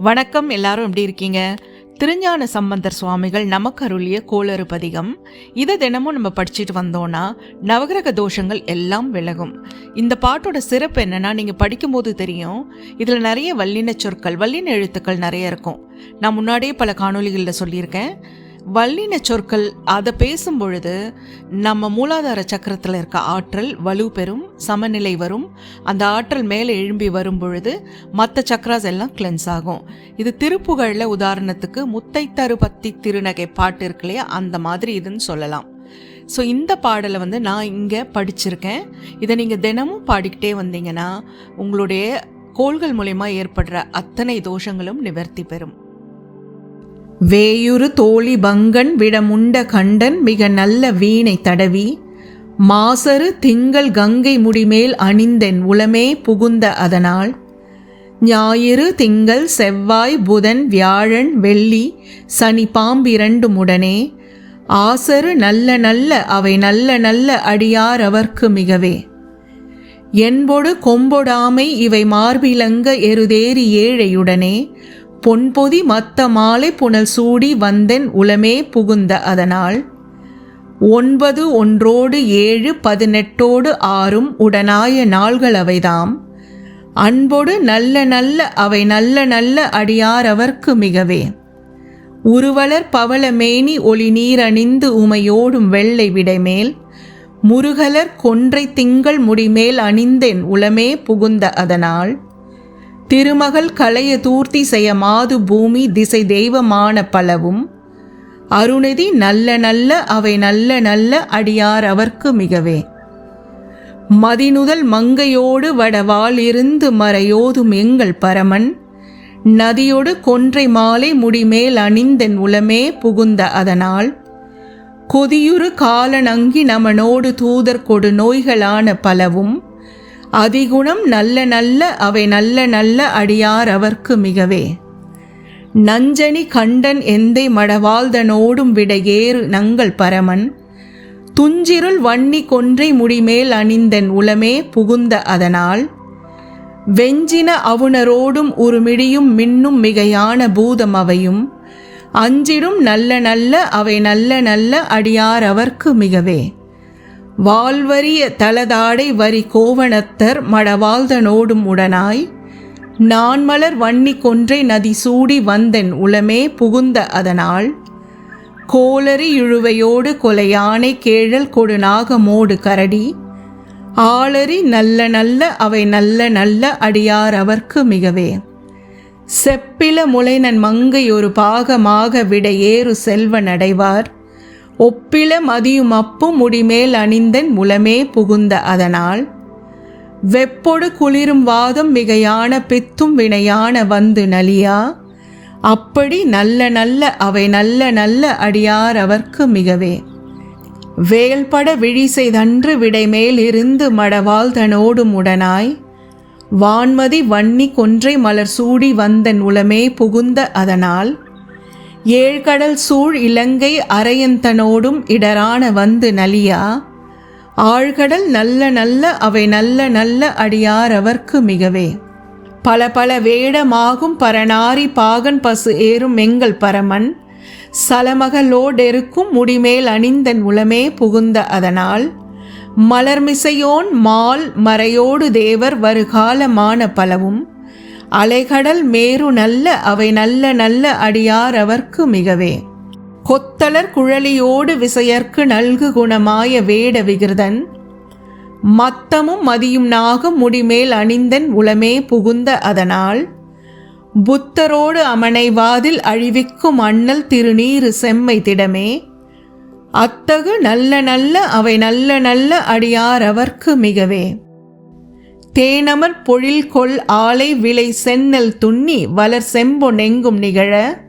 வணக்கம் எல்லாரும் எப்படி இருக்கீங்க? திருஞான சம்பந்தர் சுவாமிகள் நமக்கு அருளிய கோளறு பதிகம். இதை தினமும் நம்ம படிச்சுட்டு வந்தோம்னா நவகிரக தோஷங்கள் எல்லாம் விலகும். இந்த பாட்டோட சிறப்பு என்னன்னா நீங்கள் படிக்கும்போது தெரியும் இதில் நிறைய வல்லின சொற்கள் வல்லின எழுத்துக்கள் நிறைய இருக்கும். நான் முன்னாடியே பல காணொளிகளில் சொல்லியிருக்கேன். வல்லின சொற்கள் அதை பேசும் பொழுது நம்ம மூலாதார சக்கரத்தில் இருக்க ஆற்றல் வலு பெறும் சமநிலை வரும். அந்த ஆற்றல் மேலே எழும்பி வரும் பொழுது மற்ற சக்கராஸ் எல்லாம் கிளென்ஸ் ஆகும். இது திருப்புகழில் உதாரணத்துக்கு முத்தைத்தரு பத்தி திருநகை பாட்டு இருக்கு இல்லையா? அந்த மாதிரி இதுன்னு சொல்லலாம். ஸோ இந்த பாடலை வந்து நான் இங்கே படிச்சிருக்கேன். இதை நீங்கள் தினமும் பாடிக்கிட்டே வந்தீங்கன்னா உங்களுடைய கோள்கள் மூலயமா ஏற்படுற அத்தனை தோஷங்களும் நிவர்த்தி பெறும். வேயுறு தோழி பங்கன் விடமுண்ட கண்டன் மிக நல்ல வீணை தடவி மாசரு திங்கள் கங்கை முடிமேல் அணிந்தென் உளமே புகுந்த அதனால் ஞாயிறு திங்கள் செவ்வாய் புதன் வியாழன் வெள்ளி சனி பாம்பிரண்டும் உடனே ஆசரு நல்ல நல்ல அவை நல்ல நல்ல அடியார் அவர்க்கு மிகவே. என்பொடு கொம்பொடாமை இவை மார்பிலங்க எருதேறி ஏழையுடனே பொன்பொதி மத்த மாலை புனல் சூடி வந்தென் உளமே புகுந்த அதனால். ஒன்பது ஒன்றோடு ஏழு பதினெட்டோடு ஆறும் உடனாய நாள்கள் அவைதாம். அன்போடு நல்ல நல்ல அவை நல்ல நல்ல அடியார் அவர்க்கு மிகவே. உருவலர் பவள மேனி ஒளி நீரணிந்து உமையோடும் வெள்ளை விடைமேல். முருகலர் கொன்றை திங்கள் முடிமேல் அணிந்தென் உளமே புகுந்த அதனால். திருமகள் கலைய தூர்த்தி செய்ய மாது பூமி திசை தெய்வமான பலவும் அருணதி நல்ல நல்ல அவை நல்ல நல்ல அடியார் அவர்க்கு மிகவே. மதினுதல் மங்கையோடு வடவால் இருந்து மறையோதும் எங்கள் பரமன் நதியோடு கொன்றை மாலை முடிமேல் அணிந்தன் உளமே புகுந்த அதனால் கொதியுறு காலனங்கி நமனோடு தூதர் கொடு நோய்களான பலவும் அதிகுணம் நல்ல நல்ல அவை நல்ல நல்ல அடியார் அவர்க்கு மிகவே. நஞ்சனி கண்டன் எந்தை மடவாழ்தனோடும் விட ஏறு நங்கள் பரமன். துஞ்சிருள் வன்னி கொன்றை முடிமேல் அணிந்தன் உளமே புகுந்த அதனால். வெஞ்சின அவுணரோடும் உருமிடியும் மின்னும் மிகையான பூதம் அவையும். அஞ்சிடும் நல்ல நல்ல அவை நல்ல நல்ல அடியார் அவர்க்கு மிகவே. வால்வரிய தலதாடை வரி கோவணத்தர் மடவாழ்தனோடும் உடனாய் நான்மலர் வன்னி கொன்றை நதி சூடி வந்தென் உளமே புகுந்த அதனால் கோளறி இழுவையோடு கொலையானை கேழல் கொடுநாகமோடு கரடி ஆளறி நல்ல நல்ல அவை நல்ல நல்ல அடியார் அவர்க்கு மிகவே. செப்பில முளைனன் மங்கை ஒரு பாகமாக விட ஏறு செல்வ நடைவார் ஒப்பில மதியும் அப்பும் முடிமேல் அணிந்தன் முலமே புகுந்த அதனால். வெப்பொடு குளிரும் வாதம் மிகையான பித்தும் வினையான வந்து நலியா? அப்படி நல்ல நல்ல அவை நல்ல நல்ல அடியார் அவர்க்கு மிகவே. வேல்பட விழிசெய்தன்று விடைமேல் இருந்து மடவால் தனோடும் உடனாய் வான்மதி வன்னி கொன்றை மலர் சூடி வந்தன் உளமே புகுந்த அதனால். ஏழ்கடல் சூழ் இலங்கை அரையந்தனோடும் இடரான வந்து நலியா? ஆழ்கடல் நல்ல நல்ல அவை நல்ல நல்ல அடியாரவர்க்கு மிகவே. பல பல வேடமாகும் பரநாரி பாகன் பசு ஏறும் எங்கள் பரமன். சலமகளோடெருக்கும் முடிமேல் அணிந்தன் உளமே புகுந்த அதனால். மலர்மிசையோன் மால் மறையோடு தேவர் வருகாலமான பலவும். அலைகடல் மேரு நல்ல அவை நல்ல நல்ல அடியார் அவர்க்கு மிகவே. கொத்தலர் குழலியோடு விசையர்க்கு நல்கு குணமாய வேட விகிருதன். மத்தமும் மதியும் நாகும் முடிமேல் அணிந்தன் உளமே புகுந்த அதனால். புத்தரோடு அமனைவாதில் அழிவிக்கும் அண்ணல் திருநீரு செம்மை திடமே. அத்தகு நல்ல நல்ல அவை நல்ல நல்ல அடியார் அவர்க்கு மிகவே. தேனமர் பொழில் கொள் ஆலை விளை சென்னல் துண்ணி வளர் செம்பொ நெங்கும் நிகழ.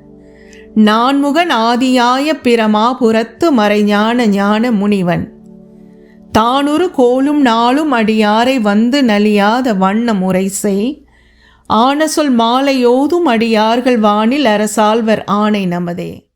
நான்முகன் ஆதியாய பிரமாபுரத்து மறைஞான ஞான முனிவன். தானொரு கோலும் நாளும் அடியாரை வந்து நலியாத வண்ண முறை செய் ஆன சொல் மாலையோதும் அடியார்கள் வானில் அரசால்வர் ஆணை நமதே.